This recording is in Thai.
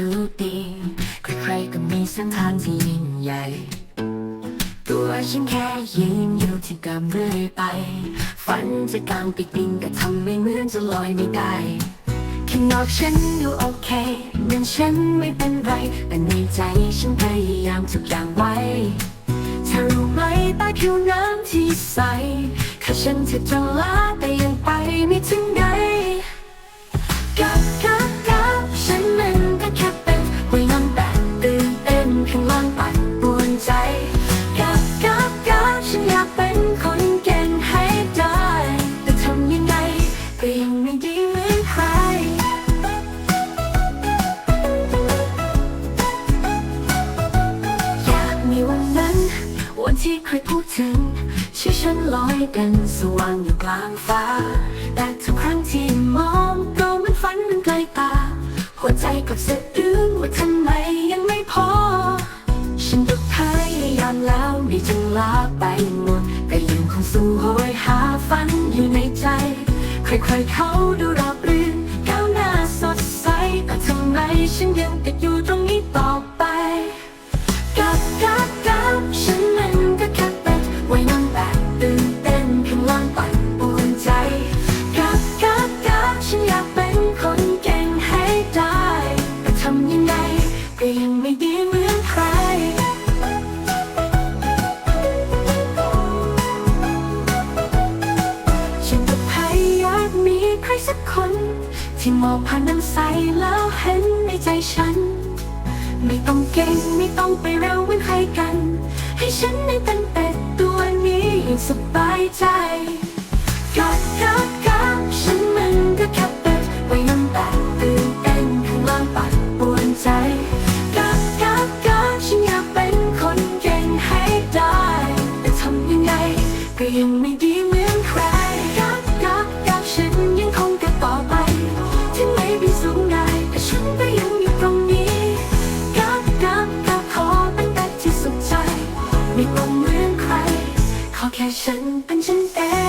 ดูดีใครๆก็มีเส้นทางที่ยิ่งใหญ่ ตัวฉันแค่ยืนอยู่ที่เดิมเรื่อยไป ฝันจะกางปีกบินก็ทำไม่เหมือนจะลอยไม่ได้ข้างนอกฉันดูโอเคเหมือนฉันไม่เป็นไร แต่ในใจฉันพยายามทุกอย่างไว้เธอรู้ไหมใต้ผิวน้ำที่ใสแค่ฉันจะจะลาแต่ยังไปไม่ถึง วันที่ใครพูดถึง ชื่อฉันลอยเด่นสว่างอยู่กลางฟ้า แต่ทุกครั้งที่มองก็เหมันฝันมันไกลตา หัวใจกับสะอื้นว่าทำไมยังไม่พอ ฉันก็พยายามแล้วไม่จึงลาไปหมดก็ยังคงสู้โหยหาฝันอยู่ในใจ ใครๆเขาดู ใครสักคน ที่มองผ่านน้ำใสแล้วเห็นในใจฉัน ไม่ต้องเก่งไม่ต้องไปเร็วเหมือนใครกัน ให้ฉันได้เป็นเป็ดตัวนี้อย่างสบายใจ ว่เหมือนใคร ขอแค่ฉันเป็นฉันเอง